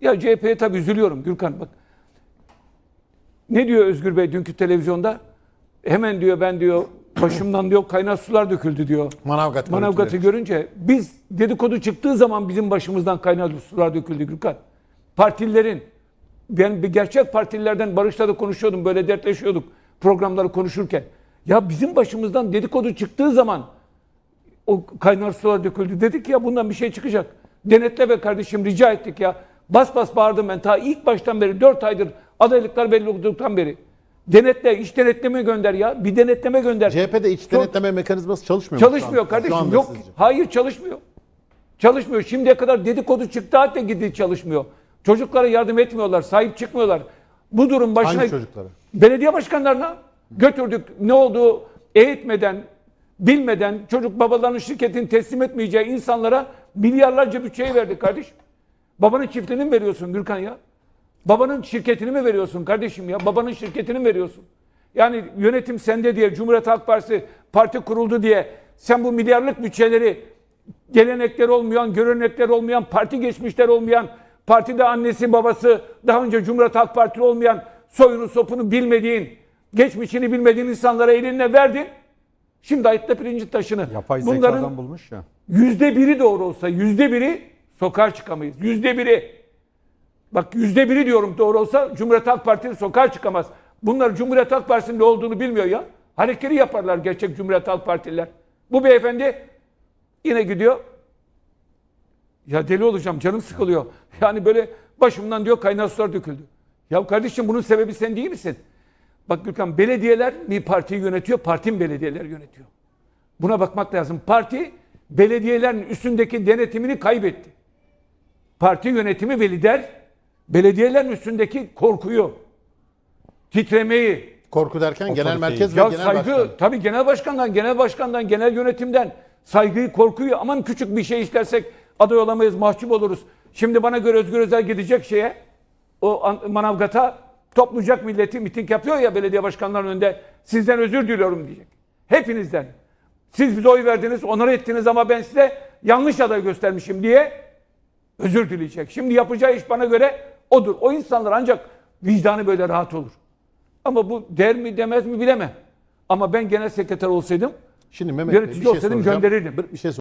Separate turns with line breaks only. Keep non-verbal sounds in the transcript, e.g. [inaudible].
Ya CHP'ye tabii üzülüyorum Gürkan bak. Ne diyor Özgür Bey dünkü televizyonda? Hemen diyor ben diyor başımdan diyor kaynar sular döküldü diyor.
Manavgat
Manavgat'ı görünce biz dedikodu çıktığı zaman bizim başımızdan kaynar sular döküldü Gürkan. Partililerin ben bir gerçek partililerden Barış'la da konuşuyordum böyle dertleşiyorduk programları konuşurken. Ya bizim başımızdan dedikodu çıktığı zaman o kaynar sular döküldü. Dedik ya bundan bir şey çıkacak. Denetle be kardeşim rica ettik ya. Bas bas bağırdım ben ta ilk baştan beri 4 aydır adaylıklar belli olduktan beri. Denetle, iş denetleme gönder ya. Bir denetleme gönder.
CHP'de iç denetleme mekanizması çalışmıyor mu
Çalışmıyor
an?
kardeşim. Yok.
sizce?
Hayır çalışmıyor. Çalışmıyor. Şimdiye kadar dedikodu çıktı hatta gidi çalışmıyor. Çocuklara yardım etmiyorlar, sahip çıkmıyorlar. Bu durum başına
Hangi çocuklara?
belediye başkanlarına götürdük. Ne olduğu eğitmeden, bilmeden çocuk babalarının şirketini teslim etmeyeceği insanlara milyarlarca bütçeyi verdik kardeşim. Babanın çiftliğini mi veriyorsun Gürkan ya? Babanın şirketini mi veriyorsun kardeşim ya? Babanın şirketini mi veriyorsun? Yani yönetim sende diye Cumhuriyet Halk Partisi parti kuruldu diye sen bu milyarlık bütçeleri gelenekler olmayan, görenekler olmayan, parti geçmişler olmayan, partide annesi babası daha önce Cumhuriyet Halk Partili olmayan soyunu sopunu bilmediğin, geçmişini bilmediğin insanlara eline verdin. Şimdi ayıtla pirinci taşını.
Yapay
Bunların
zekadan bulmuş ya.
yüzde biri doğru olsa yüzde biri sokağa çıkamayız. Yüzde biri. Bak yüzde biri diyorum doğru olsa Cumhuriyet Halk Partisi sokağa çıkamaz. Bunlar Cumhuriyet Halk Partisi'nin ne olduğunu bilmiyor ya. Hareketi yaparlar gerçek Cumhuriyet Halk Partililer. Bu beyefendi yine gidiyor. Ya deli olacağım canım sıkılıyor. [laughs] Yani böyle başımdan diyor kaynar sular döküldü. Ya kardeşim bunun sebebi sen değil misin? Bak Gürkan belediyeler bir partiyi yönetiyor, partim belediyeler yönetiyor. Buna bakmak lazım. Parti belediyelerin üstündeki denetimini kaybetti. Parti yönetimi ve lider belediyelerin üstündeki korkuyu, titremeyi,
Korku derken genel merkez ve
ya
genel
saygı
başkan.
tabii genel başkandan, genel başkandan, genel yönetimden saygıyı, korkuyu aman küçük bir şey istersek aday olamayız, mahcup oluruz. Şimdi bana göre Özgür Özel gidecek şeye, o An- Manavgat'a toplayacak milleti miting yapıyor ya belediye başkanlarının önünde. Sizden özür diliyorum diyecek. Hepinizden. Siz bize oy verdiniz, onur ettiniz ama ben size yanlış aday göstermişim diye özür dileyecek. Şimdi yapacağı iş bana göre odur. O insanlar ancak vicdanı böyle rahat olur. Ama bu der mi demez mi bilemem. Ama ben genel sekreter olsaydım
Şimdi Mehmet Bey bir
Yönetici
şey
olsaydım
soracağım.
gönderirdim.
Bir, bir şey